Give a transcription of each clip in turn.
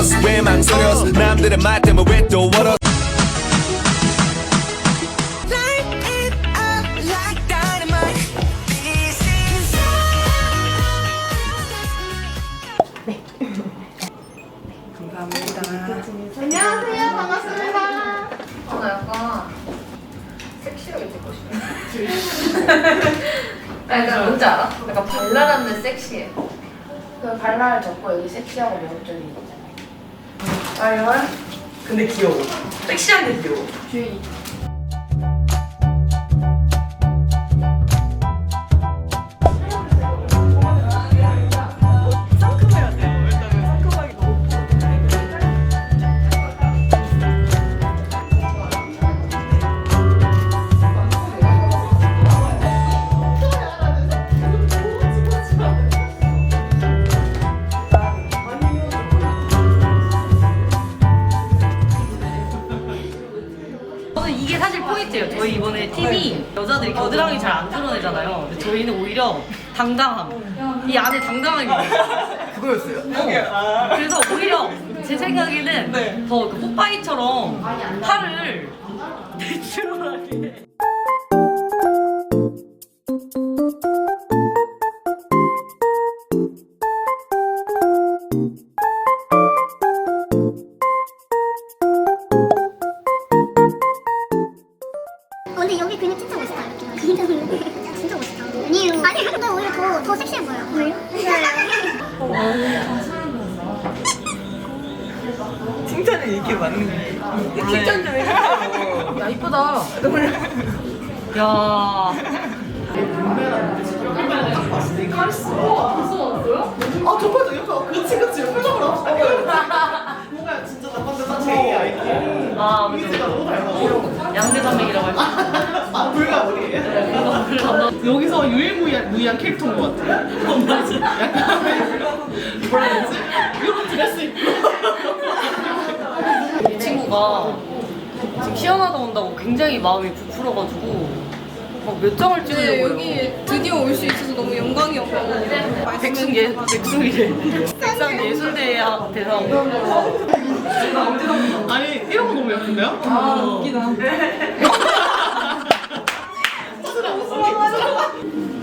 us 왜 망설여 남들의 말 때문에 왜또 월어 Light it up like dynamite. This is 안녕하세요. 반갑습니다. 아, 나 약간 섹시하게 찍고 싶어. 나 약간 뭔지 알아? 약간 발랄한데 섹시해. 그 발랄 적고 여기 섹시하고 매력적인 거 있잖아 이거야? 근데 귀여워. 섹시한데 귀여워. 상 여자들이 겨드랑이 잘 안 드러내잖아요. 근데 저희는 오히려 당당함. 이 안에 당당하게. 그거였어요. 어. 그래서 오히려 제 생각에는 네. 더그 뽀빠이처럼 팔을 내추럴하게. 더, 더 섹시해 보여 왜요? 칭찬은 이게 맞는 거예요. 칭찬 좀 해주세요. 야 이쁘다. 야. 아, 저번에 약간 그치, 그치. 표정을 없어. 뭔가 진짜 나쁜데 나 제이 알게. 아 맞아. 이미지가 너무 닮아서. 양대산맥이라고 할까? 아, 불가불이에요? 여기서 유일무이한 무이한 캐릭터인 것 같아요. 맞아. 뭐라 해야 되지? 이런 드레스 입고. 이 친구가 지금 시연하다 온다고 굉장히 마음이 부풀어가지고 막 몇 장을 찍으려고 네, 해요. 여기 드디어 올 수 있어서 너무 영광이었고 백승 예 백승이래. 백상 예술대 대상. 아니, 이런 거 너무 예쁜데요? 아 웃기다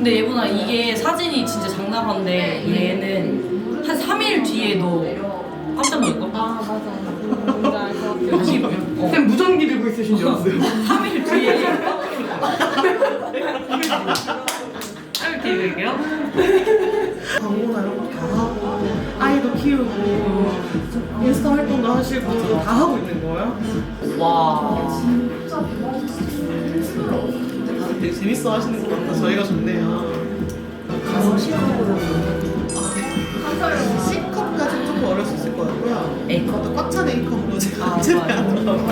근데 예보나 이게 사진이 진짜 장난한데 얘는 한 3일 뒤에도 깜짝 놀걸? 아 맞아 뭔지 알것 같아 다시 보면 어. 쌤 무전기 들고 있으신 줄 알았어요. 3일 뒤에 3일 뒤에 뵐게요. 광고나 이런 거 다 하고 아이도 키우고 인스타 활동도 하시고 다 하고 있는 거예요? 와. 다들 되게 재밌어 하시는 것 같아 저희가 좋네요 가서 C컵으로 C컵까지 조금 어려울 수 있을 것 같고요 A컵? 꽉찬 A컵으로 제가 아, 제외하더라고요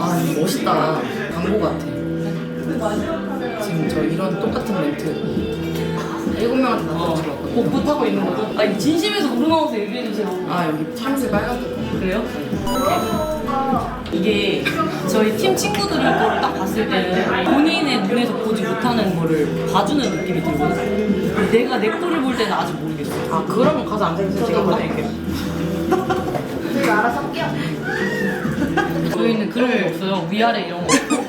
아 이거 멋있다. 광고 같아. 지금 저 이런 똑같은 멘트 일곱 명한테 다 들었거든요. 복붙하고 있는 거죠? 아니 진심에서 우러나와서 얘기해 주세요. 아 여기 파란색 빨간색 그래요? 이 게 저희 팀 친구들이 이거를 딱 봤을 때는 본인의 눈에서 보지 못하는 거를 봐주는 느낌이 들거든요. 내가 내 거를 볼 때는 아직 모르겠어. 아 그러면 가서 앉아주세요. 제가 보내드릴게요. 저희가 알아서 할게요. 저희는 그런 거 없어요. 위아래 이런 거 없고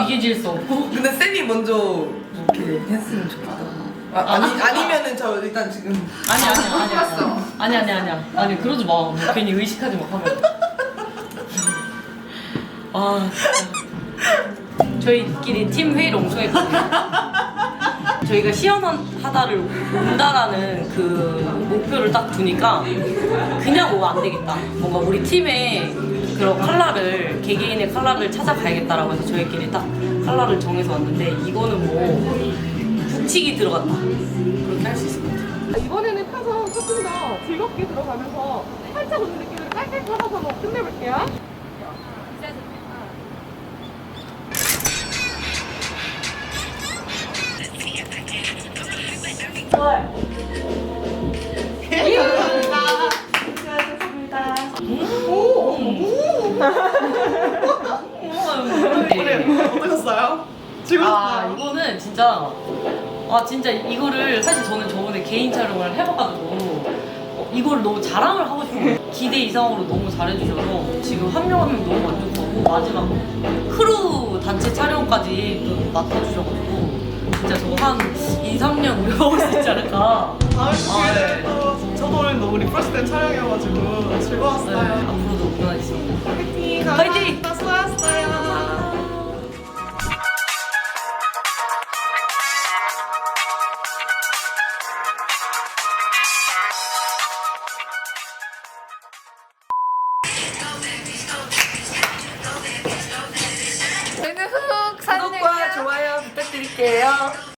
위계 질서 없고 근데 쌤이 먼저 이렇게 했으면 좋겠다. 아, 아니 아니면은 저 일단 지금 아니 아니 아니 아니 아니 아니 아니 아니 그러지 마 괜히 의식하지 마 하면 아 저희끼리 팀 회의를 엄청 했거든요. 저희가 시연하다를 온다라는 그 목표를 딱 두니까 그냥 오면 안 되겠다. 뭔가 우리 팀의 그런 컬러를 개개인의 컬러를 찾아가야겠다라고 해서 저희끼리 딱 컬러를 정해서 왔는데 이거는 뭐 북치기 들어갔다. 그렇게 할 수 있을 것 같아요. 이번에는 타서 조금 더 즐겁게 들어가면서 활짝 웃는 느낌으로 깔깔 깔아서 끝내볼게요 어떠셨어요? 즐거웠어요? 아 이거는 진짜 아 진짜 이거를 사실 저는 저번에 개인 촬영을 해봐가지고 어, 이걸 너무 자랑을 하고 싶어요. 기대 이상으로 너무 잘해주셔서 지금 한 명 한 명 너무 만족하고 마지막 크루 단체 촬영까지 또 맡아주셔가지고 진짜 저거 한 2, 3년 우리 먹을 수 있지 않을까. 다음 아, 기회에 네. 또 저도 오늘 너무 리프레시된 촬영이어가지고 네, 즐거웠어요. 앞으로도 응원하겠습니다. 파이팅! 파이팅! 부탁드릴게요.